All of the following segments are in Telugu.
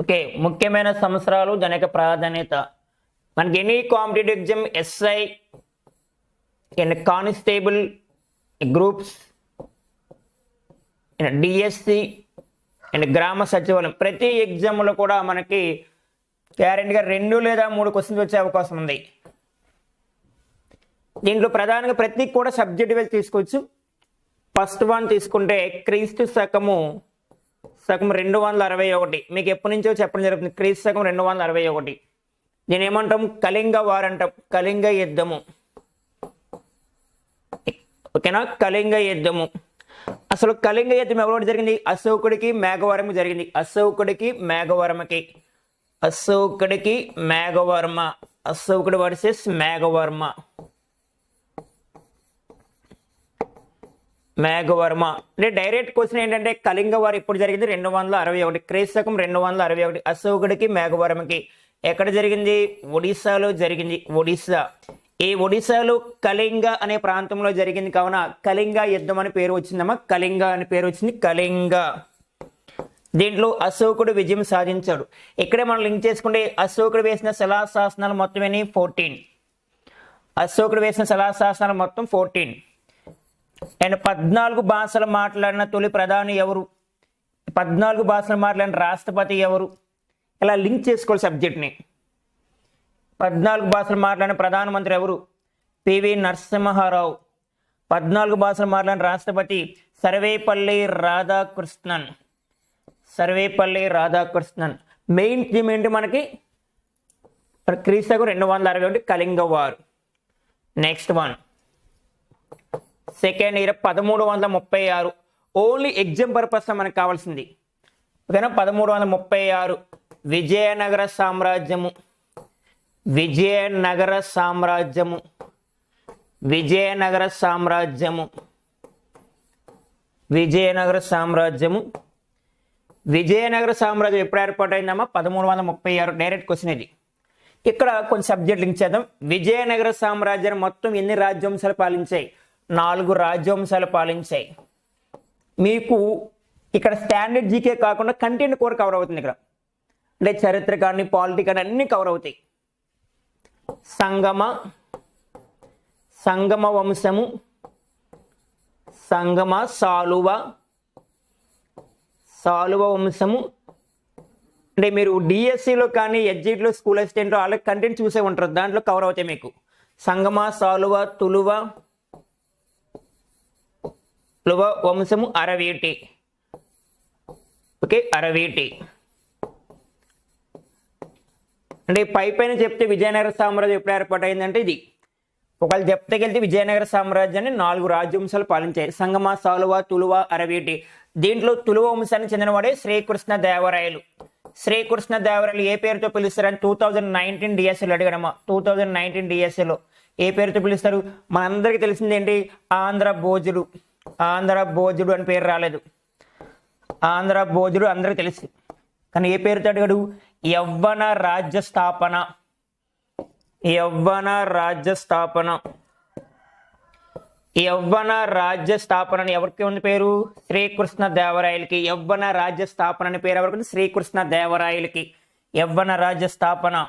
ఓకే ముఖ్యమైన సంవత్సరాలు దాని యొక్క ప్రాధాన్యత. మనకి any competitive exam SI and constable groups and DSC and Grama Sachivalayam. ప్రతి ఎగ్జామ్లో కూడా మనకి గ్యారెంటీగా రెండు లేదా మూడు క్వశ్చన్స్ వచ్చే అవకాశం ఉంది. దీంట్లో ప్రధానంగా ప్రతి కూడా సబ్జెక్ట్ వైజ్ తీసుకోవచ్చు. ఫస్ట్ వన్ తీసుకుంటే క్రీస్తు శకము శకం రెండు వందల అరవై ఒకటి. మీకు ఎప్పటి నుంచో చెప్పడం జరుగుతుంది. క్రీస్తు సగం రెండు వందల అరవై ఒకటి. దీని ఏమంటాం కళింగ వార్ అంటాం. కళింగ యుద్ధము. ఓకేనా? కళింగ యుద్ధము. అసలు కళింగ యుద్ధం ఎవరు జరిగింది? అశోకుడికి మేఘవరము జరిగింది. అశోకుడికి మేఘవరమకి. అశోకుడికి మేఘవర్మ. అశోకుడు వర్సెస్ మేఘవర్మ. మేఘవర్మ. అంటే డైరెక్ట్ క్వశ్చన్ ఏంటంటే కళింగ వారు ఇప్పుడు జరిగింది? రెండు వందల అరవై ఒకటి. క్రీస్తకం రెండు వందల అరవై ఒకటి. అశోకుడికి మేఘవర్మకి. ఎక్కడ జరిగింది? ఒడిస్సాలో జరిగింది. ఒడిశా. ఈ ఒడిశాలో కళింగ అనే ప్రాంతంలో జరిగింది. కావున కళింగ యుద్ధం అని పేరు వచ్చిందమ్మా. కళింగ అని పేరు వచ్చింది కళింగ. దీంట్లో అశోకుడు విజయం సాధించాడు. ఇక్కడే మనం లింక్ చేసుకుంటే అశోకుడు వేసిన శిలాశాసనాలు మొత్తం ఎన్ని ఫోర్టీన్ అశోకుడు వేసిన శిలాశాసనాలు మొత్తం ఫోర్టీన్ అండ్ పద్నాలుగు భాషలు మాట్లాడిన తొలి ప్రధాని ఎవరు? పద్నాలుగు భాషలు మాట్లాడిన రాష్ట్రపతి ఎవరు? ఇలా లింక్ చేసుకోవాలి సబ్జెక్ట్ని. పద్నాలుగు భాషలు మాట్లాడిన ప్రధానమంత్రి ఎవరు? పివి నరసింహారావు. పద్నాలుగు భాషలు మాట్లాడిన రాష్ట్రపతి సర్వేపల్లి రాధాకృష్ణన్. సర్వేపల్లి రాధాకృష్ణన్. మెయిన్ థీమ్ ఏంటి మనకి? క్రీస్తకు రెండు వందల అరవై ఒకటి కళింగ వారు నెక్స్ట్ వన్. సెకండ్ ఇయర్ పదమూడు వందల ముప్పై ఆరు. ఓన్లీ ఎగ్జామ్ పర్పస్ మనకు కావాల్సింది. ఓకేనా? పదమూడు వందల ముప్పై ఆరు. విజయనగర సామ్రాజ్యము. విజయనగర సామ్రాజ్యము. విజయనగర సామ్రాజ్యము. విజయనగర సామ్రాజ్యము. విజయనగర సామ్రాజ్యం ఎప్పుడు ఏర్పాటైందమ్మా? పదమూడు వందల ముప్పై ఆరు. డైరెక్ట్ క్వశ్చన్ ఇది. ఇక్కడ కొన్ని సబ్జెక్ట్ లింక్ చేద్దాం. విజయనగర సామ్రాజ్యాన్ని మొత్తం ఎన్ని రాజ్యాంశాలు పాలించాయి? నాలుగు రాజ్యాంశాలు పాలించాయి. మీకు ఇక్కడ స్టాండర్డ్ జీకే కాకుండా కంటెంట్ కూడా కవర్ అవుతుంది ఇక్కడ. అంటే చరిత్ర కానీ పాలిటీ కానీ అన్నీ కవర్ అవుతాయి. సంగమ సంగమ వంశము సంగమ సాలువ సాలువ వంశము. అంటే మీరు డిఎస్సిలో కానీ ఎడ్జిట్లో స్కూల్ అసిస్టెంట్లో వాళ్ళకి కంటెంట్ చూసే ఉంటారు. దాంట్లో కవర్ అవుతాయి మీకు. సంగమ సాలువ తులువ తులువ వంశము అరవీటి. ఓకే అరవీటి. అంటే పై పైన చెప్తే విజయనగర సామ్రాజ్యం ఎప్పుడు ఏర్పాటైందంటే ఇది. ఒకవేళ చెప్తకెళ్తే విజయనగర సామ్రాజ్యాన్ని నాలుగు రాజవంశాలు పాలించాయి. సంగమ సాలువ తులువ అరవీటి. దీంట్లో తులువ వంశానికి చెందినవాడే శ్రీకృష్ణ దేవరాయలు. శ్రీకృష్ణ దేవరాయలు ఏ పేరుతో పిలుస్తారని టూ థౌజండ్ నైన్టీన్ డిఎస్ఎల్ అడిగడమా టూ థౌజండ్ నైన్టీన్ డిఎస్ఎల్లో ఏ పేరుతో పిలుస్తారు? మనందరికీ తెలిసిందేంటి ఆంధ్ర భోజులు. ఆంధ్ర భోజుడు అని పేరు రాలేదు. ఆంధ్ర భోజుడు అందరికీ తెలుసు. కానీ ఏ పేరుతో అడిగాడు యవ్వన రాజ్య స్థాపన యవ్వన రాజ్య స్థాపన యవ్వన రాజ్య స్థాపన అని ఎవరికి ఉంది పేరు? శ్రీకృష్ణ దేవరాయలకి. యవ్వన రాజ్య స్థాపన అని పేరు ఎవరికి శ్రీకృష్ణ దేవరాయలకి. యవ్వన రాజ్య స్థాపన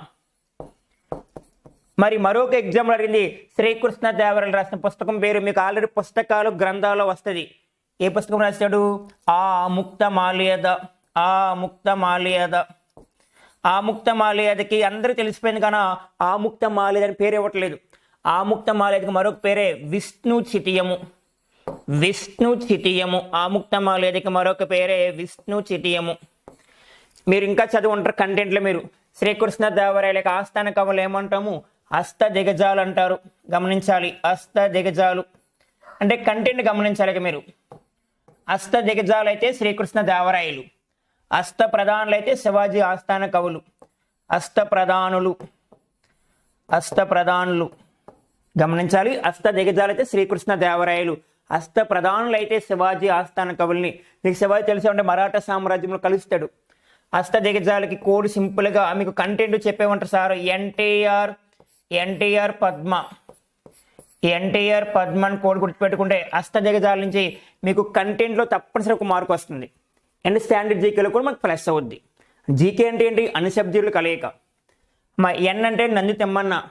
మరి మరొక ఎగ్జామ్ అడిగింది శ్రీకృష్ణ దేవరాయలు రాసిన పుస్తకం పేరు మీకు ఆల్రెడీ పుస్తకాలు గ్రంథాల్లో వస్తుంది. ఏ పుస్తకం రాశాడు? ఆ ముక్త మాల్యద ఆ ముక్త మాల్యద. ఆ ముక్త మాల్యదకి అందరూ తెలిసిపోయింది కానీ ఆ ముక్త మాల్యద అని పేరు ఇవ్వట్లేదు. ఆ ముక్త మాల్యదకి మరొక పేరే విష్ణు చితియము. విష్ణు చితియము. ఆ ముక్త మాల్యదకి మరొక పేరే విష్ణు చితియము. మీరు ఇంకా చదివి ఉంటారు కంటెంట్లో మీరు. శ్రీకృష్ణ దేవరాయలకి ఆస్థాన కవులు ఏమంటాము? అస్త దిగజాలు అంటారు. గమనించాలి. అస్త దిగజాలు. అంటే కంటెంట్ గమనించాలి మీరు. అస్త దిగజాలు అయితే శ్రీకృష్ణ దేవరాయలు. అస్త ప్రధానులు అయితే శివాజీ ఆస్థాన కవులు. అస్త ప్రధానులు. అస్త ప్రధానులు. గమనించాలి. అస్త దిగజాలు అయితే శ్రీకృష్ణ దేవరాయలు. అస్త ప్రధానులు అయితే శివాజీ ఆస్థాన కవుల్ని. మీకు శివాజీ తెలిసే ఉంటే మరాఠా సామ్రాజ్యంలో కలుస్తాడు. అస్త దిగజాలకి కోడ్ సింపుల్గా మీకు content చెప్పేమంటారు sir. NTR NTR Padma. NTR పద్మని code గుర్తుపెట్టుకుంటే అష్ట దిగజాల నుంచి మీకు కంటెంట్లో తప్పనిసరి ఒక మార్క్ వస్తుంది. అండ్ స్టాండర్డ్ జీకేలో కూడా మనకు ప్లస్ అవుద్ది. జీకే అంటే ఏంటి? అణుశబ్దీయుల కలయిక. మా ఎన్ అంటే నంది తెమ్మన్న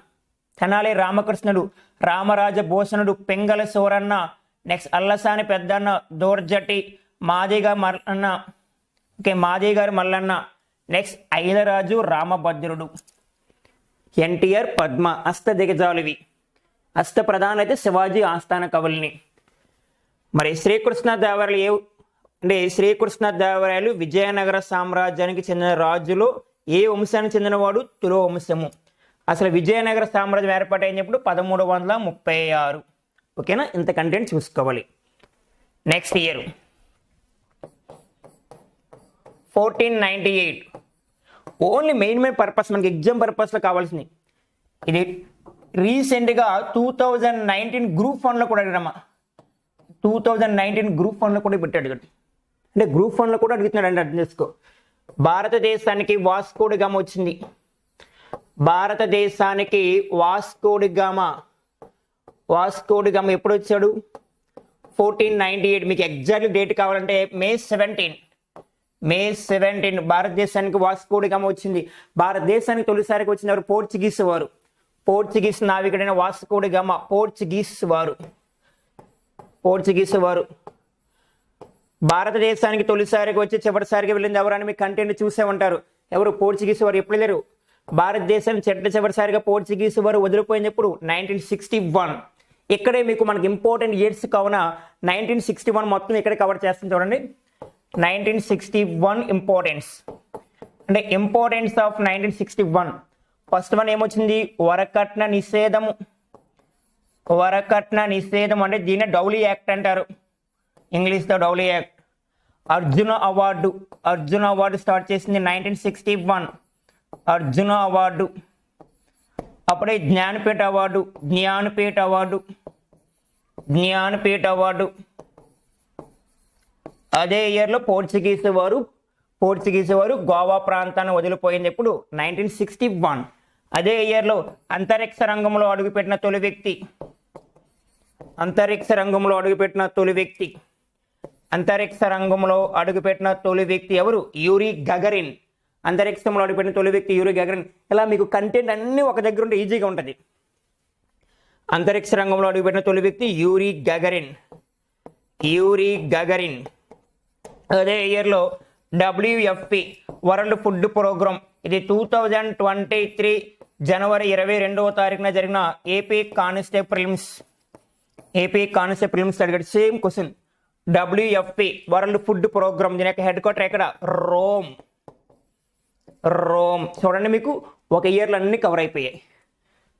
తెనాలి రామకృష్ణుడు రామరాజ భూషణుడు పెంగల సూరన్న నెక్స్ట్ అల్లసాని పెద్దన్న దోర్జటి మాదిగా మల్లన్న. ఓకే మాది గారు మల్లన్న. నెక్స్ట్ ఐలరాజు రామభద్రుడు. ఎన్టీఆర్ పద్మ అస్త దిగజాలువి. అస్త ప్రధానులు అయితే శివాజీ ఆస్థాన కవుల్ని. మరి శ్రీకృష్ణ దేవరాయలు ఏ అంటే శ్రీకృష్ణ దేవరాయలు విజయనగర సామ్రాజ్యానికి చెందిన రాజులు ఏ వంశానికి చెందినవాడు? తులో వంశము. అసలు విజయనగర సామ్రాజ్యం ఏర్పాటైనప్పుడు పదమూడు వందల ముప్పై ఆరు. ఓకేనా? ఇంత కంటెంట్ చూసుకోవాలి. Next year fourteen ninety eight only main main purpose మనకి ఎగ్జామ్ పర్పస్లో కావాల్సింది. ఇది రీసెంట్గా టూ థౌజండ్ నైన్టీన్ గ్రూప్ వన్లో కూడా అడిగినమ్మా టూ థౌజండ్ నైన్టీన్ గ్రూప్ వన్లో కూడా పెట్టాడు ఇక్కడ అంటే గ్రూప్ వన్లో కూడా అడుగుతున్నాడు అంటే అర్థం చేసుకో. భారతదేశానికి వాస్కోడి గామ వచ్చింది. భారతదేశానికి వాస్కోడి గామ. వాస్కోడి గామ ఎప్పుడు వచ్చాడు? Fourteen ninety eight. మీకు ఎగ్జాక్ట్ డేట్ కావాలంటే మే సెవెంటీన్. మే సెవెంటీన్ భారతదేశానికి వాస్కోడిగామ వచ్చింది. భారతదేశానికి తొలిసారికి వచ్చిన వారు పోర్చుగీస్ వారు. పోర్చుగీస్ నావికుడైన వాస్కోడి గామ పోర్చుగీస్ వారు. పోర్చుగీస్ వారు. భారతదేశానికి తొలిసారిగా వచ్చి చివరిసారిగా వెళ్ళింది ఎవరని మీ కంటెంట్ చూసే ఉంటారు. ఎవరు పోర్చుగీస్ వారు ఎప్పుడు లేరు? భారతదేశాన్ని చెట్ల చివరిసారిగా పోర్చుగీస్ వారు వదిలిపోయినప్పుడు నైన్టీన్ సిక్స్టీ వన్. ఇక్కడే మీకు మనకి ఇంపార్టెంట్ ఇయర్స్ కావున నైన్టీన్ సిక్స్టీ వన్ మొత్తం ఇక్కడే కవర్ చేస్తుంది చూడండి. Nineteen sixty one importance. అంటే importance of nineteen sixty one. First one ఏమొచ్చింది? వరకట్న నిషేధము వరకట్న నిషేధం అంటే దీన్ని డౌలీ యాక్ట్ అంటారు. ఇంగ్లీష్లో dowry act. Arjuna award. Arjuna award start చేసింది nineteen sixty one. Arjuna award. అప్పుడే Jnanpith award Jnanpith award Jnanpith award. అదే ఇయర్లో పోర్చుగీస్ వారు పోర్చుగీస్ వారు గోవా ప్రాంతాన్ని వదిలిపోయింది నైన్టీన్ సిక్స్టీ వన్. అదే ఇయర్లో అంతరిక్ష రంగంలో అడుగుపెట్టిన తొలి వ్యక్తి. అంతరిక్ష రంగంలో అడుగుపెట్టిన తొలి వ్యక్తి. అంతరిక్ష రంగంలో అడుగుపెట్టిన తొలి వ్యక్తి ఎవరు? Yuri Gagarin. అంతరిక్షంలో అడుగుపెట్టిన తొలి వ్యక్తి యూరి గగరిన్. ఇలా మీకు కంటెంట్ అన్నీ ఒక దగ్గర ఉంటే ఈజీగా ఉంటుంది. అంతరిక్ష రంగంలో అడుగుపెట్టిన తొలి వ్యక్తి యూరి గగరిన్. Yuri Gagarin. అదే ఇయర్లో డబ్ల్యూఎఫ్పి వరల్డ్ ఫుడ్ ప్రోగ్రామ్ ఇది టూ థౌజండ్ ట్వంటీ త్రీ జనవరి ఇరవై రెండవ తారీఖున జరిగిన AP constable prelims AP constable prelims అడిగాడు. Same question WFP world food programme దీని యొక్క హెడ్ క్వార్టర్ ఎక్కడ? రోమ్. రోమ్. చూడండి మీకు ఒక ఇయర్లో అన్ని కవర్ అయిపోయాయి.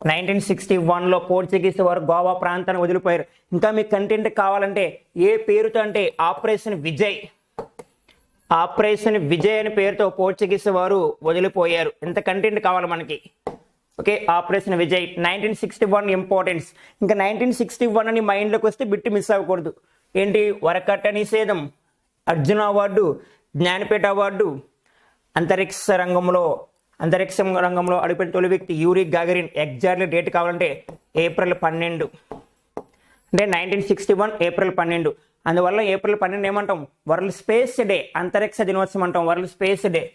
నైన్టీన్ సిక్స్టీ వన్లో పోర్చుగీస్ వారు గోవా ప్రాంతాన్ని వదిలిపోయారు. ఇంకా మీకు కంటెంట్ కావాలంటే ఏ పేరుతో అంటే ఆపరేషన్ విజయ్. ఆపరేషన్ విజయ్ అనే పేరుతో పోర్చుగీస్ వారు వదిలిపోయారు. ఎంత కంటెంట్ కావాలి మనకి. Okay operation Vijay. Nineteen sixty one importance ఇంకా నైన్టీన్ సిక్స్టీ వన్ అని మైండ్లోకి వస్తే బిట్టు మిస్ అవ్వకూడదు. ఏంటి? వరకట్ట నిషేధం. అర్జున అవార్డు జ్ఞానపీఠ అవార్డు అంతరిక్ష రంగంలో అంతరిక్ష రంగంలో అడుగుపెట్టిన తొలి వ్యక్తి యూరి గాగరిన్. ఎగ్జాక్ట్లీ డేట్ కావాలంటే ఏప్రిల్ పన్నెండు. అంటే నైన్టీన్ సిక్స్టీ వన్ ఏప్రిల్ పన్నెండు. అందువల్ల ఏప్రిల్ పన్నెండు ఏమంటాం? వరల్డ్ స్పేస్ డే అంతరిక్ష దినోత్సవం అంటాం వరల్డ్ స్పేస్ డే.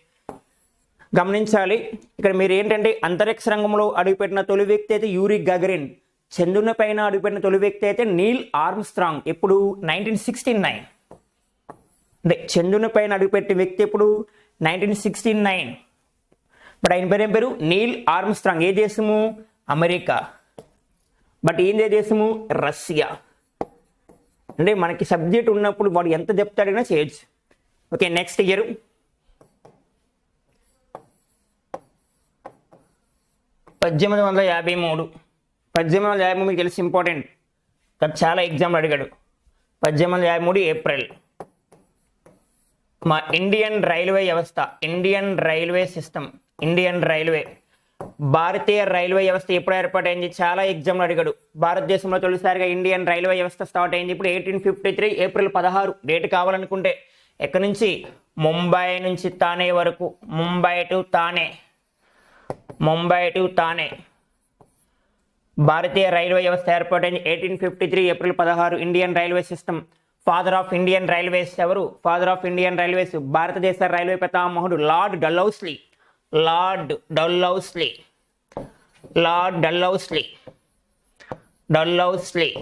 గమనించాలి. ఇక్కడ మీరు ఏంటంటే అంతరిక్ష రంగంలో అడుగుపెట్టిన తొలి వ్యక్తి అయితే యూరి గగరిన్. చంద్రుని పైన అడుగుపెట్టిన తొలి వ్యక్తి అయితే నీల్ ఆర్మ్స్ట్రాంగ్. ఎప్పుడు? Nineteen sixty nine. అంటే చంద్రుని పైన అడుగుపెట్టిన వ్యక్తి ఎప్పుడు? Nineteen sixty nine. బట్ ఆయన పేరు ఏం పేరు? నీల్ ఆర్మ్స్ట్రాంగ్. ఏ దేశము? అమెరికా. బట్ ఏందే దేశము? రష్యా. అంటే మనకి సబ్జెక్ట్ ఉన్నప్పుడు వాడు ఎంత చెప్తాడైనా చేయొచ్చు. ఓకే నెక్స్ట్ ఇయర్ పద్దెనిమిది వందల యాభై మూడు. పద్దెనిమిది వందల యాభై మూడు తెలిసి ఇంపార్టెంట్ కదా చాలా ఎగ్జామ్లు అడిగాడు. పద్దెనిమిది వందల యాభై మూడు ఏప్రిల్. మా ఇండియన్ రైల్వే వ్యవస్థ Indian railway system Indian railway. భారతీయ రైల్వే వ్యవస్థ ఎప్పుడు ఏర్పాటైంది? చాలా ఎగ్జామ్లు అడిగాడు. భారతదేశంలో తొలిసారిగా ఇండియన్ రైల్వే వ్యవస్థ స్టార్ట్ అయింది. ఇప్పుడు ఎయిటీన్ ఫిఫ్టీ త్రీ ఏప్రిల్ పదహారు డేట్ కావాలనుకుంటే. ఎక్కడి నుంచి? ముంబై నుంచి తానే వరకు. ముంబై టు తానే. ముంబై టు తానే. భారతీయ రైల్వే వ్యవస్థ ఏర్పాటైంది. ఎయిటీన్ ఫిఫ్టీ త్రీ ఏప్రిల్ పదహారు Indian railway system father of Indian railways ఎవరు? ఫాదర్ ఆఫ్ ఇండియన్ రైల్వేస్ భారతదేశ రైల్వే పితామహుడు Lord Dalhousie. Lord Dalhousie. Lord Dalhousie Dalhousie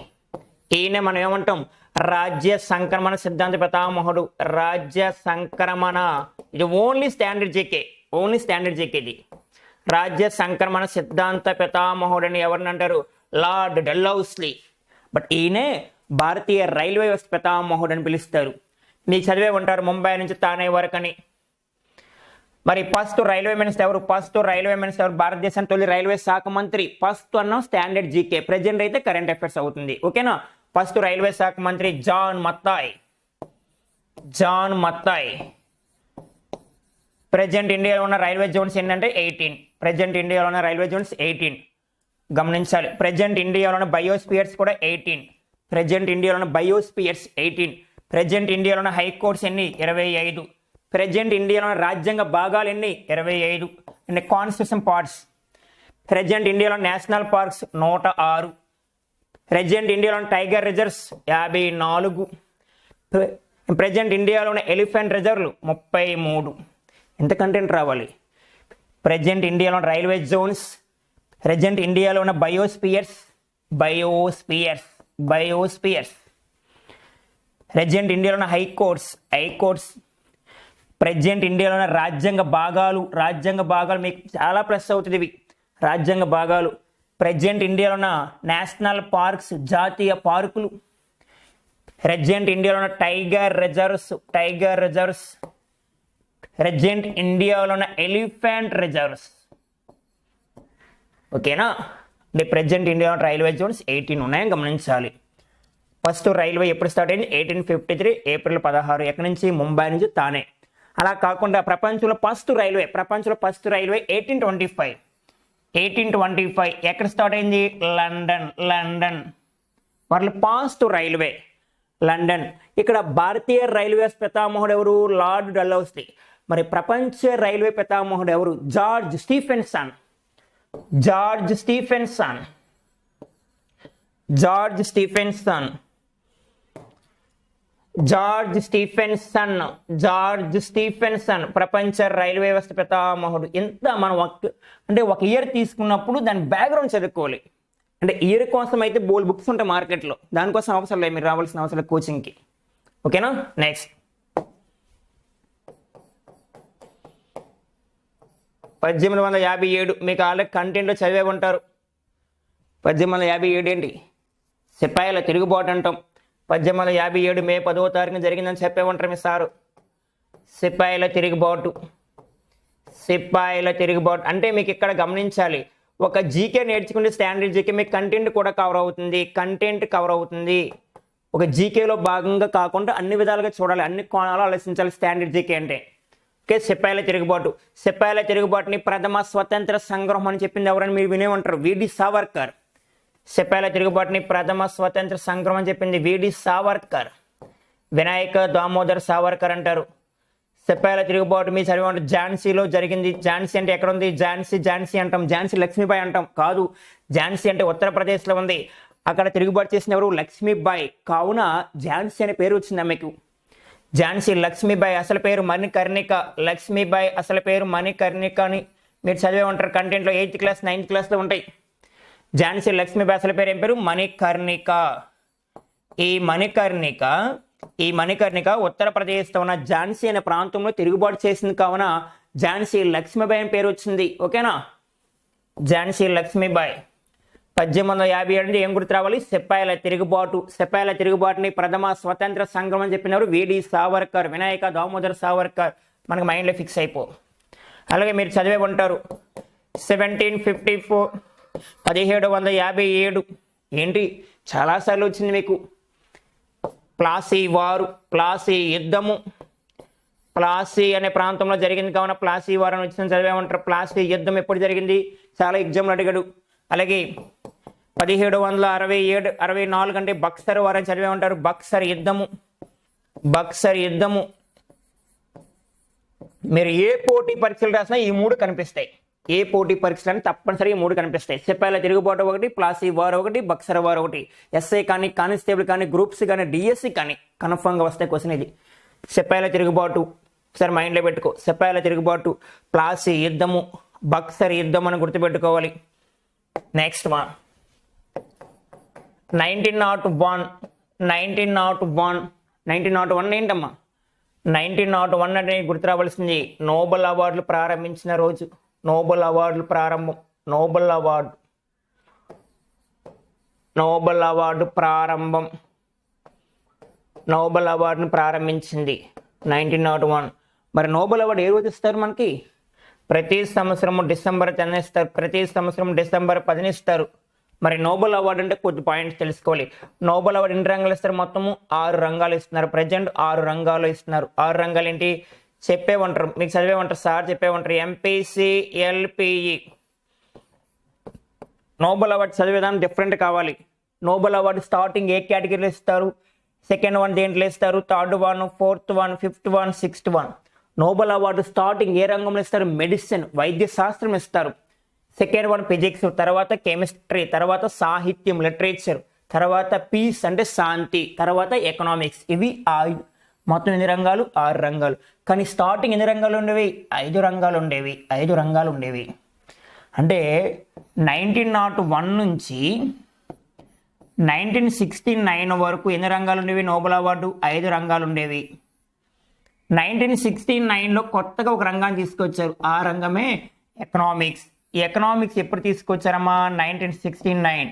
ఈయన మనం ఏమంటాం? రాజ్య సంక్రమణ సిద్ధాంత పితామహుడు. రాజ్య సంక్రమణ. ఇది only standard GK. Only standard GK ఇది రాజ్య సంక్రమణ సిద్ధాంత పితామహుడు అని ఎవరిని అంటారు? లార్డ్ డల్లౌస్లీ బట్ ఈయనే భారతీయ రైల్వే వ్యవస్థ పితామహుడు అని పిలుస్తారు. నీ చదివే ఉంటారు ముంబై నుంచి తానే వరకు అని మరి ఫస్ట్ రైల్వే మినిస్టర్ ఎవరు? ఫస్ట్ రైల్వే మినిస్టర్ ఎవరు? భారతదేశం తొలి రైల్వే శాఖ మంత్రి. ఫస్ట్ అన్న స్టాండర్డ్ జీకే. ప్రెజెంట్ అయితే కరెంట్ అఫైర్స్ అవుతుంది. ఓకేనా? ఫస్ట్ రైల్వే శాఖ మంత్రి జాన్ మత్తాయ్. జాన్ మత్తాయ్. ప్రజెంట్ ఇండియాలో ఉన్న రైల్వే జోన్స్ ఏంటంటే ఎయిటీన్. ప్రజెంట్ ఇండియాలో ఉన్న రైల్వే జోన్స్ ఎయిటీన్. గమనించాలి. ప్రజెంట్ ఇండియాలో ఉన్న బయోస్పియర్స్ కూడా ఎయిటీన్. ప్రజెంట్ ఇండియాలో ఉన్న బయోస్పియర్స్ ఎయిటీన్. ప్రజెంట్ ఇండియాలో ఉన్న హైకోర్ట్స్ ఎన్ని? ఇరవై ఐదు. ప్రజెంట్ ఇండియాలో ఉన్న రాజ్యాంగ భాగాలు ఎన్ని? ఇరవై ఐదు. అండ్ కాన్స్టిట్యూషన్ పార్ట్స్ ప్రజెంట్ ఇండియాలో నేషనల్ పార్క్స్ నూట ఆరు. ప్రజెంట్ ఇండియాలో టైగర్ రిజర్వ్స్ యాభై నాలుగు. ప్రజెంట్ ఇండియాలో ఉన్న ఎలిఫెంట్ రిజర్వ్లు ముప్పై మూడు. ఎంత కంటెంట్ రావాలి? ప్రజెంట్ ఇండియాలో ఉన్న రైల్వే జోన్స్ ప్రజెంట్ ఇండియాలో ఉన్న బయోస్పియర్స్ బయోస్పియర్స్ బయోస్పియర్స్ ప్రజెంట్ ఇండియాలో ఉన్న హైకోర్ట్స్ హైకోర్ట్స్ ప్రజెంట్ ఇండియాలో ఉన్న రాజ్యాంగ భాగాలు రాజ్యాంగ భాగాలు మీకు చాలా ప్లస్ అవుతుంది ఇవి. రాజ్యాంగ భాగాలు. ప్రజెంట్ ఇండియాలో ఉన్న నేషనల్ పార్క్స్ జాతీయ పార్కులు. ప్రజెంట్ ఇండియాలో ఉన్న tiger reserves tiger reserves. Present ఇండియాలో ఉన్న ఎలిఫెంట్ రిజర్వ్స్. ఓకేనా? అంటే ప్రజెంట్ ఇండియాలో రైల్వే జోన్స్ ఎయిటీన్ ఉన్నాయని గమనించాలి. ఫస్ట్ రైల్వే ఎప్పుడు స్టార్ట్ అయింది? ఎయిటీన్ ఫిఫ్టీ త్రీ ఏప్రిల్ పదహారు. ఎక్కడి నుంచి? ముంబై నుంచి తానే. అలా కాకుండా ప్రపంచంలో ఫస్ట్ రైల్వే ప్రపంచంలో first railway eighteen twenty five eighteen twenty five ఎక్కడ స్టార్ట్ అయింది? London London. World fast railway London. ఇక్కడ భారతీయ రైల్వే పితామహుడు ఎవరు? లార్డ్ డల్లౌస్లీ మరి ప్రపంచ రైల్వే పితామహుడు ఎవరు? George Stephenson. George Stephenson. George Stephenson. George Stephenson George Stephenson ప్రపంచ రైల్వే వ్యవస్థ పితామహుడు. ఎంత మనం అంటే ఒక ఇయర్ తీసుకున్నప్పుడు దాని బ్యాక్గ్రౌండ్ చదువుకోవాలి. అంటే ఇయర్ కోసం అయితే బోల్ బుక్స్ ఉంటాయి మార్కెట్లో. దానికోసం అవసరం లేదు మీరు రావాల్సిన అవసరం లేదు కోచింగ్కి ఓకేనా? నెక్స్ట్ పద్దెనిమిది వందల యాభై ఏడు మీకు ఆల్రెడీ కంటెంట్లో చదివే ఉంటారు. పద్దెనిమిది వందల యాభై ఏడు ఏంటి? సిపాయిల తిరుగుబాటు అంటాం. పద్దెనిమిది వందల యాభై ఏడు మే పదవ తారీఖున జరిగిందని చెప్పే ఉంటారు మీ సారు. సిపాయిల తిరుగుబాటు. సిపాయిల తిరుగుబాటు. అంటే మీకు ఇక్కడ గమనించాలి. ఒక జీకే నేర్చుకుంటే స్టాండర్డ్ జీకే మీకు కంటెంట్ కూడా కవర్ అవుతుంది. కంటెంట్ కవర్ అవుతుంది. ఒక జీకేలో భాగంగా కాకుండా అన్ని విధాలుగా చూడాలి. అన్ని కోణాలు ఆలోచించాలి స్టాండర్డ్ జీకే అంటే. ఓకే సిపాయిల తిరుగుబాటు. సిపాయిల తిరుగుబాటుని ప్రథమ స్వతంత్ర సంగ్రహం అని చెప్పింది ఎవరని మీరు వినే ఉంటారు విడి సావర్కర్. సిపాయిల తిరుగుబాటుని ప్రథమ స్వతంత్ర సంక్రమం చెప్పింది విడి సావర్కర్. వినాయక దామోదర్ సావర్కర్ అంటారు. సిపాయిల తిరుగుబాటు మీ చదివి ఝాన్సీలో జరిగింది. ఝాన్సీ అంటే ఎక్కడ ఉంది ఝాన్సీ ఝాన్సీ అంటాం. ఝాన్సీ లక్ష్మీబాయి అంటాం. కాదు ఝాన్సీ అంటే ఉత్తరప్రదేశ్లో ఉంది. అక్కడ తిరుగుబాటు చేసిన ఎవరు? లక్ష్మీబాయి. కావున ఝాన్సీ అనే పేరు వచ్చింది ఆమెకు ఝాన్సీ లక్ష్మీబాయి అసలు పేరు మణికర్ణిక. లక్ష్మీబాయి అసలు పేరు మణికర్ణిక అని మీరు చదివే ఉంటారు. కంటెంట్లో ఎయిత్ క్లాస్ నైన్త్ క్లాస్లో ఉంటాయి. ఝాన్సీ లక్ష్మీ బాసల పేరు ఏం పేరు? మణికర్ణిక. ఈ మణికర్ణిక ఈ మణికర్ణిక ఉత్తరప్రదేశ్లో ఉన్న ఝాన్సీ అనే ప్రాంతంలో తిరుగుబాటు చేసింది కావున ఝాన్సీ లక్ష్మీబాయి అని పేరు వచ్చింది. ఓకేనా? ఝాన్సీ లక్ష్మీబాయి పద్దెనిమిది వందల యాభై ఏడు ఏం గుర్తు రావాలి? సిపాయిల తిరుగుబాటు సిపాయిల తిరుగుబాటుని ప్రథమ స్వతంత్ర సంఘం అని చెప్పినారు విడి సావర్కర్ వినాయక దామోదర్ సావర్కర్. మనకు మైండ్లో ఫిక్స్ అయిపో. అలాగే మీరు చదివే ఉంటారు. సెవెంటీన్ ఫిఫ్టీ ఫోర్ పదిహేడు వందల యాభై ఏడు. ఏంటి? చాలాసార్లు వచ్చింది మీకు. ప్లాసీ వారు ప్లాసీ యుద్ధము. ప్లాసీ అనే ప్రాంతంలో జరిగింది కావున ప్లాసీ వారు అని వచ్చిన చదివేమంటారు. ప్లాసీ యుద్ధం ఎప్పుడు జరిగింది? చాలా ఎగ్జామ్లు అడిగాడు. అలాగే పదిహేడు వందల అరవై ఏడు అరవై నాలుగు అంటే బక్సర్ వారు అని చదివేమంటారు. బక్సర్ యుద్ధము. బక్సర్ యుద్ధము. మీరు ఏ పోటీ పరీక్షలు రాసినా ఈ మూడు కనిపిస్తాయి. ఏ పోటీ పరీక్షలు తప్పనిసరిగా మూడు కనిపిస్తాయి. సిపాయిల తిరుగుబాటు ఒకటి ప్లాసీ వార్ ఒకటి బక్సర్ వార్ ఒకటి. ఎస్ఐ కానీ కానిస్టేబుల్ కానీ గ్రూప్స్ కానీ డిఎస్సి కానీ కన్ఫర్మ్గా వస్తే క్వశ్చన్ ఇది. సిపాయిల తిరుగుబాటు ఒకసారి మైండ్లో పెట్టుకో. సిపాయిల తిరుగుబాటు ప్లాసీ యుద్ధము బక్సర్ యుద్ధం అని గుర్తుపెట్టుకోవాలి. Next one. Nineteen not one nineteen not one nineteen not one ఏంటమ్మా? నైన్టీన్ నాట్ వన్ అంటే గుర్తు రావాల్సింది నోబెల్ అవార్డులు ప్రారంభించిన రోజు. నోబెల్ అవార్డులు ప్రారంభం నోబెల్ అవార్డు. నోబెల్ అవార్డు ప్రారంభం. నోబెల్ అవార్డును ప్రారంభించింది నైన్టీన్ నాట్ వన్. మరి నోబెల్ అవార్డు ఏ రోజు ఇస్తారు మనకి? ప్రతి సంవత్సరం డిసెంబర్ టెన్ ఇస్తారు ప్రతి సంవత్సరం డిసెంబర్ పదిని ఇస్తారు. మరి నోబెల్ అవార్డు అంటే కొద్ది పాయింట్స్ తెలుసుకోవాలి. నోబెల్ అవార్డు ఎన్ని రంగాలు ఇస్తారు? మొత్తము ఆరు రంగాలు ఇస్తున్నారు. ప్రజెంట్ ఆరు రంగాలు ఇస్తున్నారు. ఆరు రంగాలు ఏంటి? చెప్పే ఉంటారు మీకు చదివే ఉంటారు సార్ చెప్పే ఉంటారు ఎంపీసీ ఎల్పిఈ నోబెల్ అవార్డు చదివేదాన్ని డిఫరెంట్ కావాలి. నోబెల్ అవార్డు స్టార్టింగ్ ఏ కేటగిరీలో ఇస్తారు? సెకండ్ వన్ దేంట్లో ఇస్తారు? Third one fourth one fifth one sixth one Nobel award starting ఏ రంగంలో ఇస్తారు? మెడిసిన్ వైద్య శాస్త్రం ఇస్తారు. సెకండ్ వన్ ఫిజిక్స్ తర్వాత కెమిస్ట్రీ తర్వాత సాహిత్యం లిటరేచర్ తర్వాత పీస్ అంటే శాంతి తర్వాత ఎకనామిక్స్ ఇవి ఐదు మొత్తం ఎన్ని రంగాలు? ఆరు రంగాలు. కానీ స్టార్టింగ్ ఎన్ని రంగాలు ఉండేవి? ఐదు రంగాలు ఉండేవి. ఐదు రంగాలు ఉండేవి. అంటే నైన్టీన్ నాట్ వన్ నుంచి నైన్టీన్ సిక్స్టీ నైన్ వరకు ఎన్ని రంగాలు ఉండేవి? నోబెల్ అవార్డు ఐదు రంగాలు ఉండేవి. నైన్టీన్ సిక్స్టీ నైన్లో కొత్తగా ఒక రంగాన్ని తీసుకొచ్చారు. ఆ రంగమే ఎకనామిక్స్ ఈ ఎకనామిక్స్ ఎప్పుడు తీసుకొచ్చారమ్మా? నైన్టీన్ సిక్స్టీ నైన్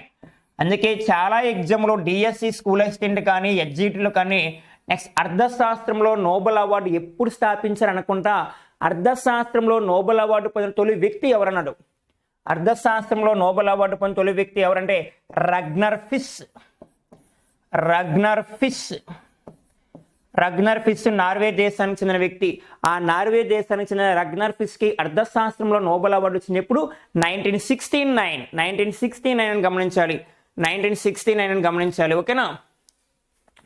అందుకే చాలా ఎగ్జామ్లో డిఎస్సి స్కూల్ అసిస్టెంట్ కానీ ఎగ్జిట్లో కానీ నెక్స్ట్ అర్థశాస్త్రంలో నోబెల్ అవార్డు ఎప్పుడు స్థాపించారు అనుకుంటా? అర్థశాస్త్రంలో నోబెల్ అవార్డు పొందిన తొలి వ్యక్తి ఎవరన్నాడు? అర్థశాస్త్రంలో నోబెల్ అవార్డు పొందిన తొలి వ్యక్తి ఎవరంటే Ragnar Frisch. Ragnar Frisch. Ragnar Frisch Norway దేశానికి చెందిన వ్యక్తి. ఆ నార్వే దేశానికి చెందిన రగ్నర్ ఫిస్కి అర్థశాస్త్రంలో నోబెల్ అవార్డు వచ్చినప్పుడు nineteen sixty nine nineteen sixty nine అని గమనించాలి. నైన్టీన్ సిక్స్టీ నైన్ అని గమనించాలి ఓకేనా?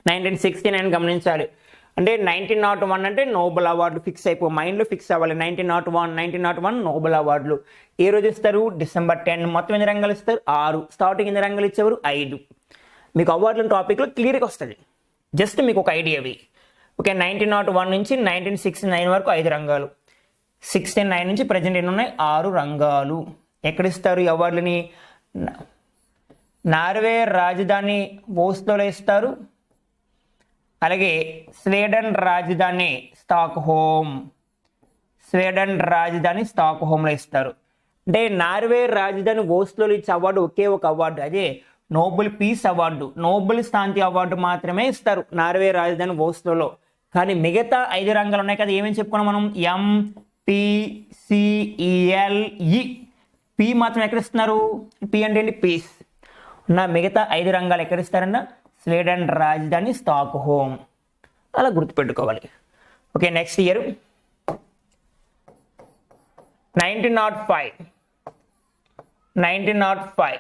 నైన్టీన్ సిక్స్టీ నైన్ గమనించాలి. అంటే నైన్టీన్ నాట్ వన్ అంటే నోబెల్ అవార్డు ఫిక్స్ అయిపో మైండ్లో ఫిక్స్ అవ్వాలి. Nineteen nought one nineteen nought one Nobel అవార్డులు. ఏ రోజు ఇస్తారు? December ten. మొత్తం ఎన్ని రంగాలు ఇస్తారు? ఆరు. స్టార్టింగ్ ఎన్ని రంగాలు ఇచ్చేవారు? ఐదు. మీకు అవార్డుల టాపిక్లో క్లియర్గా వస్తుంది. జస్ట్ మీకు ఒక ఐడియా అవి ఓకే నైన్టీన్ నాట్ వన్ నుంచి నైన్టీన్ సిక్స్టీ నైన్ వరకు ఐదు రంగాలు. సిక్స్టీ నైన్ నుంచి ప్రజెంట్ ఎన్ని ఉన్నాయి ఆరు రంగాలు. ఎక్కడ ఇస్తారు ఈ అవార్డులని? నార్వే రాజధాని ఓస్లోలో ఇస్తారు. అలాగే స్వీడన్ రాజధాని స్టాక్ హోమ్ స్వీడన్ రాజధాని స్టాక్ హోమ్లో ఇస్తారు. అంటే నార్వే రాజధాని ఓస్లో ఇచ్చే అవార్డు ఒకే ఒక అవార్డు. అదే నోబెల్ పీస్ అవార్డు. నోబెల్ శాంతి అవార్డు మాత్రమే ఇస్తారు నార్వే రాజధాని ఓస్లోలో. కానీ మిగతా ఐదు రంగాలు ఉన్నాయి కదా ఏమేమి చెప్పుకున్నాం మనం? ఎం పిసిఈఎల్ఈ పి మాత్రం ఎక్కడ ఇస్తున్నారు? పి అంటే ఏంటి? పీస్. నా మిగతా ఐదు రంగాలు ఎక్కడ ఇస్తారన్నా? స్వీడన్ రాజధాని స్టాక్ హోమ్ అలా గుర్తుపెట్టుకోవాలి. Okay next year. Nineteen nought five. Nineteen nought five.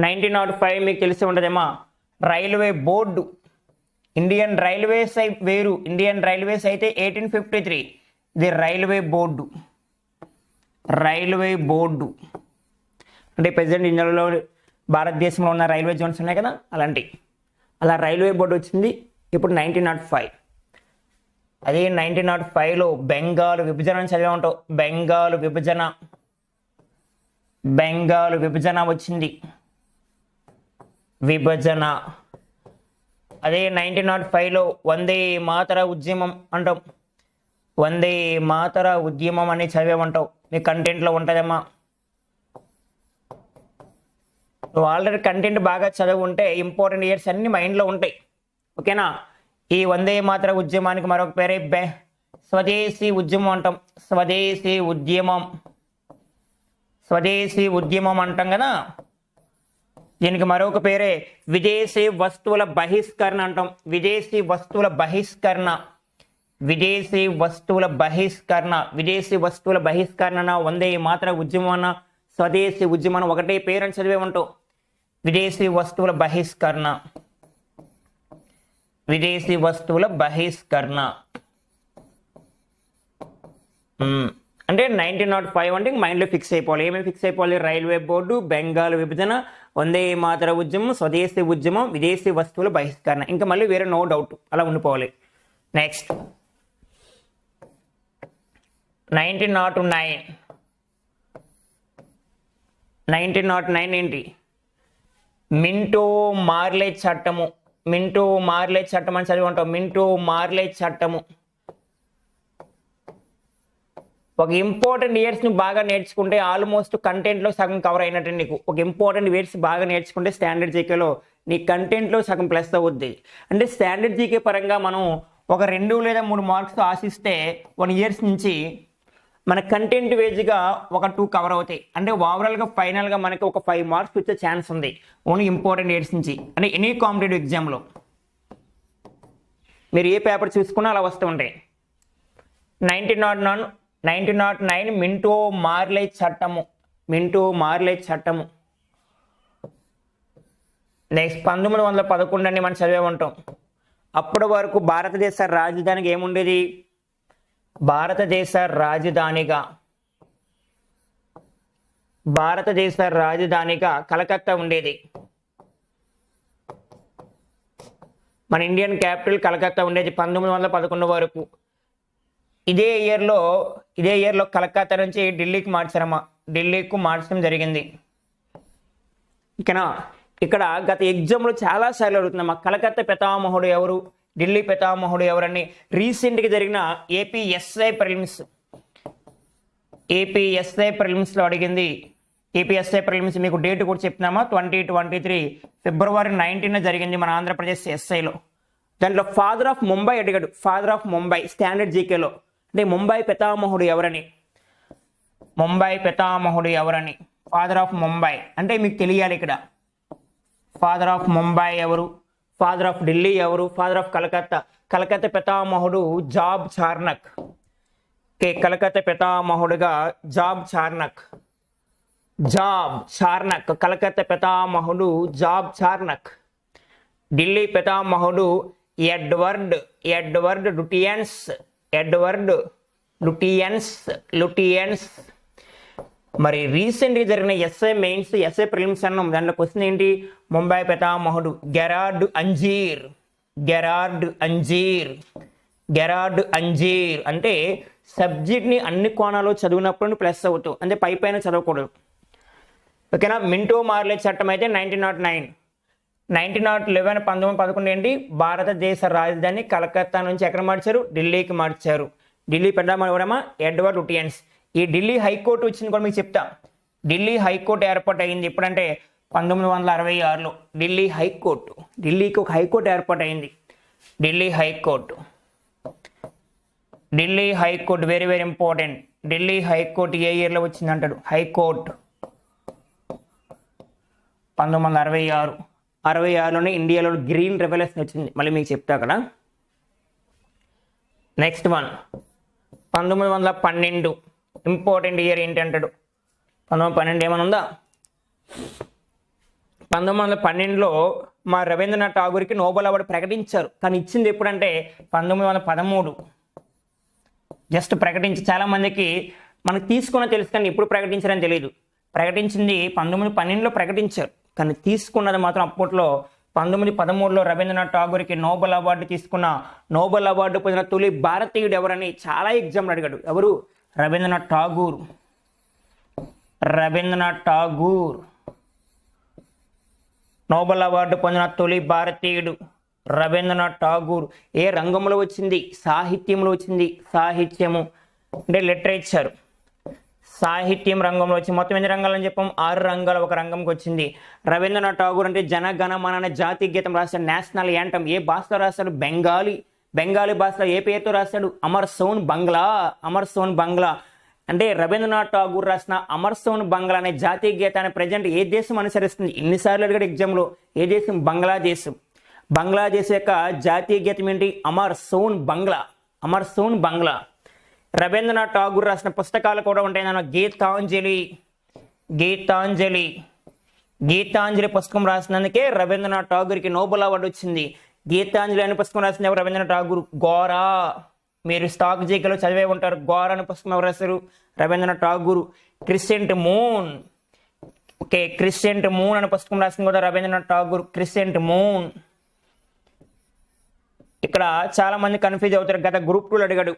Nineteen nought five మీకు తెలిసి ఉంటుందేమా? Railway board. ఇండియన్ రైల్వేస్ అయి వేరు. ఇండియన్ రైల్వేస్ అయితే ఎయిటీన్ ఫిఫ్టీ త్రీ. ఇది రైల్వే బోర్డు. Railway board. అంటే ప్రజెంట్ ఇండియాలో భారతదేశంలో ఉన్న రైల్వే జోన్స్ ఉన్నాయి కదా అలాంటి. అలా రైల్వే బోర్డు వచ్చింది ఇప్పుడు నైన్టీన్ నాట్ ఫైవ్. అదే నైన్టీన్ నాట్ ఫైవ్లో బెంగాల్ విభజన అని చదివే ఉంటావు బెంగాల్ విభజన. బెంగాల్ విభజన వచ్చింది. విభజన. అదే నైన్టీన్ నాట్ ఫైవ్లో వందే మాతర ఉద్యమం అంటాం. వందే మాతర ఉద్యమం అని చదివేమంటావు మీ కంటెంట్లో ఉంటుందమ్మా నువ్వు ఆల్రెడీ కంటెంట్ బాగా చదువు ఉంటే ఇంపార్టెంట్ ఇయర్స్ అన్ని మైండ్లో ఉంటాయి. ఓకేనా? ఈ వందే మాత్ర ఉద్యమానికి మరొక పేరే బె. స్వదేశీ ఉద్యమం అంటాం. స్వదేశీ ఉద్యమం. స్వదేశీ ఉద్యమం అంటాం కదా? దీనికి మరొక పేరే విదేశీ వస్తువుల బహిష్కరణ అంటాం. విదేశీ వస్తువుల బహిష్కరణ. విదేశీ వస్తువుల బహిష్కరణ. విదేశీ వస్తువుల బహిష్కరణ వందే మాత్ర ఉద్యమం అన్న స్వదేశీ ఉద్యమం ఒకటే పేరు అని చదివే ఉంటావు విదేశీ వస్తువుల బహిష్కరణ. విదేశీ వస్తువుల బహిష్కరణ. అంటే నైన్టీన్ నాట్ ఫైవ్ అంటే మైండ్లో ఫిక్స్ అయిపోవాలి. ఏమేమి ఫిక్స్ అయిపోవాలి? రైల్వే బోర్డు బెంగాల్ విభజన వందే మాతర ఉద్యమం స్వదేశీ ఉద్యమం విదేశీ వస్తువుల బహిష్కరణ. ఇంకా మళ్ళీ వేరే నో డౌట్. అలా ఉండిపోవాలి. Next. Nineteen nought nine. Nineteen nought nine ఏంటి? మింటో మార్లే చట్టము. మింటో మార్లే చట్టం అని చదివి ఉంటాం మింటో మార్లే చట్టము. ఒక ఇంపార్టెంట్ ఇయర్స్ని బాగా నేర్చుకుంటే ఆల్మోస్ట్ కంటెంట్లో సగం కవర్ అయినట్టు నీకు. ఒక ఇంపార్టెంట్ ఇయర్స్ బాగా నేర్చుకుంటే స్టాండర్డ్ జీకేలో నీ కంటెంట్లో సగం ప్లస్ అవుద్ది. అంటే స్టాండర్డ్ జీకే పరంగా మనం ఒక రెండు లేదా మూడు మార్క్స్ ఆశిస్తే వన్ ఇయర్స్ నుంచి మన కంటెంట్ వేజ్గా ఒక టూ కవర్ అవుతాయి. అంటే ఓవరాల్గా ఫైనల్గా మనకి ఒక ఫైవ్ మార్క్స్ వచ్చే ఛాన్స్ ఉంది. ఓన్లీ ఇంపార్టెంట్ ఎయిడ్స్ నుంచి. అంటే ఎనీ కాంపిటేటివ్ ఎగ్జామ్లో మీరు ఏ పేపర్ చూసుకున్నా అలా వస్తూ ఉంటాయి. Nineteen nought nine nineteen nought nine Minto Morley చట్టము మింటో మార్లే చట్టము నెక్స్ట్ పంతొమ్మిది వందల పదకొండు అని మనం చదివే ఉంటాం అప్పటి వరకు భారతదేశ రాజధానికి ఏముండేది? భారతదేశ రాజధానిగా భారతదేశ రాజధానిగా కలకత్తా ఉండేది. మన ఇండియన్ క్యాపిటల్ కలకత్తా ఉండేది పంతొమ్మిది వందల పదకొండు వరకు. ఇదే ఇయర్లో ఇదే ఇయర్లో కలకత్తా నుంచి ఢిల్లీకి మార్చారమ్మా ఢిల్లీకు మార్చడం జరిగింది. ఇకనా ఇక్కడ గత ఎగ్జామ్లో చాలా సార్లు అడుగుతున్నాం. మా కలకత్తా పితామహుడు ఎవరు? ఢిల్లీ పితామహుడు ఎవరని రీసెంట్గా జరిగిన ఏపీఎస్ఐ ప్రిలిమ్స్ ఏపీఎస్ఐ ప్రిలిమ్స్లో అడిగింది. ఏపీఎస్ఐ ప్రిలిమ్స్ మీకు డేట్ కూడా చెప్తున్నామా? ట్వంటీ ట్వంటీ త్రీ ఫిబ్రవరి నైన్టీన్ జరిగింది మన ఆంధ్రప్రదేశ్ ఎస్ఐలో దాంట్లో ఫాదర్ ఆఫ్ ముంబై అడిగాడు. ఫాదర్ ఆఫ్ ముంబై స్టాండర్డ్ జీకేలో అంటే ముంబై పితామహుడు ఎవరని? ముంబై పితామహుడు ఎవరని? ఫాదర్ ఆఫ్ ముంబై అంటే మీకు తెలియాలి ఇక్కడ. ఫాదర్ ఆఫ్ ముంబై ఎవరు? ఫాదర్ ఆఫ్ ఢిల్లీ ఎవరు? ఫాదర్ ఆఫ్ కలకత్తా కలకత్తా పితామహుడు జాబ్ చార్నక్ కే కలకత్తా పితామహుడుగా Job Charnock Job Charnock Calcutta పితామహుడు జాబ్ చార్నక్ ఢిల్లీ పితామహుడు Edward Edward Lutyens Edward Lutyens Lutyens మరి రీసెంట్గా జరిగిన ఎస్ఐ మెయిన్స్ ఎస్ఐ ప్రిలిమ్స్ అన్నాం. దాంట్లో క్వశ్చన్ ఏంటి? ముంబై పితామహుడు Gerald Aungier Gerald Aungier Gerald Aungier అంటే సబ్జెక్ట్ని అన్ని కోణాలు చదివినప్పుడు ప్లస్ అవుతావు. అంటే పై పైన చదవకూడదు. ఓకేనా మింటో మార్లే చట్టం అయితే nineteen nought nine nineteen nought eleven పంతొమ్మిది పదకొండు ఏంటి? భారతదేశ రాజధాని కలకత్తా నుంచి ఎక్కడ మార్చారు? ఢిల్లీకి మార్చారు. ఢిల్లీ పెద్దమా ఎడ్వర్డ్ ఉటియన్స్ ఈ ఢిల్లీ హైకోర్టు వచ్చింది కూడా మీకు చెప్తా. ఢిల్లీ హైకోర్టు ఏర్పాటు అయింది. ఎప్పుడంటే పంతొమ్మిది వందల అరవై ఆరులో ఢిల్లీ హైకోర్టు. ఢిల్లీకి ఒక హైకోర్టు ఏర్పాటు అయింది. Delhi high court. Delhi high court very very important Delhi high court ఏ ఇయర్లో వచ్చింది అంటాడు? హైకోర్టు. పంతొమ్మిది వందల అరవై ఆరు. అరవై ఆరులోనే ఇండియాలో గ్రీన్ రెవల్యూషన్ వచ్చింది. మళ్ళీ మీకు చెప్తా అక్కడ. నెక్స్ట్ వన్ పంతొమ్మిది వందల పన్నెండు. ఇంపార్టెంట్ ఇయర్ ఏంటి అంటాడు? పంతొమ్మిది పన్నెండు ఏమైనా ఉందా పంతొమ్మిది వందల పన్నెండులో మా రవీంద్రనాథ్ ఠాగూర్కి నోబెల్ అవార్డు ప్రకటించారు. కానీ ఇచ్చింది ఎప్పుడంటే పంతొమ్మిది వందల పదమూడు. జస్ట్ ప్రకటించి చాలామందికి మనకు తీసుకున్న తెలుసు కానీ ఎప్పుడు ప్రకటించారని తెలియదు ప్రకటించింది పంతొమ్మిది పన్నెండులో ప్రకటించారు. కానీ తీసుకున్నది మాత్రం అప్పట్లో పంతొమ్మిది పదమూడులో రవీంద్రనాథ్ ఠాగూర్కి నోబెల్ అవార్డు తీసుకున్న నోబెల్ అవార్డు పొందిన తొలి భారతీయుడు ఎవరని చాలా ఎగ్జామ్లు అడిగాడు. ఎవరు? రవీంద్రనాథ్ ఠాగూర్. రవీంద్రనాథ్ ఠాగూర్. నోబెల్ అవార్డు పొందిన తొలి భారతీయుడు రవీంద్రనాథ్ ఠాగూర్. ఏ రంగంలో వచ్చింది? సాహిత్యంలో వచ్చింది. సాహిత్యము అంటే లిటరేచర్. సాహిత్యం రంగంలో వచ్చి మొత్తం ఎన్ని రంగాలని చెప్పాం? ఆరు రంగాలు ఒక రంగంకి వచ్చింది. రవీంద్రనాథ్ ఠాగూర్ అంటే జనగణమన అనే జాతీయ గీతం రాశాడు నేషనల్ యాంటమ్. ఏ భాషలో రాశాడు బెంగాలీ. బెంగాలీ భాషలో ఏ పేరుతో రాశాడు? అమర్ సోన్ బంగ్లా. అమర్ సోన్ బంగ్లా. అంటే రవీంద్రనాథ్ ఠాగూర్ రాసిన అమర్ సోన్ బంగ్లా అనే జాతీయ గీతాన్ని ప్రజెంట్ ఏ దేశం అనుసరిస్తుంది? ఎన్నిసార్లు అడిగాడు ఎగ్జామ్లో? ఏ దేశం? బంగ్లాదేశ్. బంగ్లాదేశ్ యొక్క జాతీయ గీతం ఏంటి? అమర్ సోన్ బంగ్లా. అమర్ సోన్ బంగ్లా. రవీంద్రనాథ్ ఠాగూర్ రాసిన పుస్తకాలు కూడా ఉంటాయి నాన్న. గీతాంజలి. గీతాంజలి. గీతాంజలి పుస్తకం రాసినందుకే రవీంద్రనాథ్ ఠాగూర్కి నోబెల్ అవార్డు వచ్చింది. గీతాంజలి అనే పుస్తకం రాసిన ఎవరు? రవీంద్రనాథ్ ఠాగూర్. గోరా. మీరు స్టాక్ జీకలో చదివే ఉంటారు. గోర అనే పుస్తకం ఎవరు రాశారు? Rabindranath Tagore. Crescent moon. Okay crescent moon అనే పుస్తకం రాసింది కూడా రవీంద్రనాథ్ ఠాగూర్. Crescent moon. ఇక్కడ చాలా మంది కన్ఫ్యూజ్ అవుతారు. గత గ్రూప్ టూలు అడిగాడు.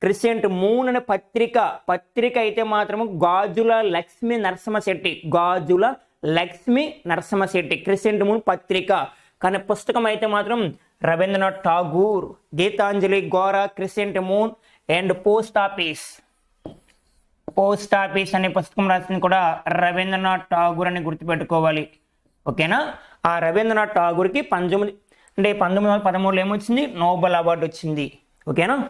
క్రిసెంట్ మూన్ అనే పత్రిక పత్రిక అయితే మాత్రము గాజుల లక్ష్మి నరసింహ శెట్టి గాజుల లక్ష్మి నరసింహ శెట్టి క్రిసెంట్ మూన్ పత్రిక. కానీ పుస్తకం అయితే మాత్రం Rabindranath Tagore Gitanjali Gora crescent moon and post office. Post office అనే పుస్తకం రాసింది కూడా రవీంద్రనాథ్ ఠాగూర్ అని గుర్తుపెట్టుకోవాలి. ఓకేనా? ఆ రవీంద్రనాథ్ ఠాగూర్కి పంతొమ్మిది అంటే పంతొమ్మిది వందల పదమూడులో ఏమొచ్చింది? నోబెల్ అవార్డు వచ్చింది. ఓకేనా?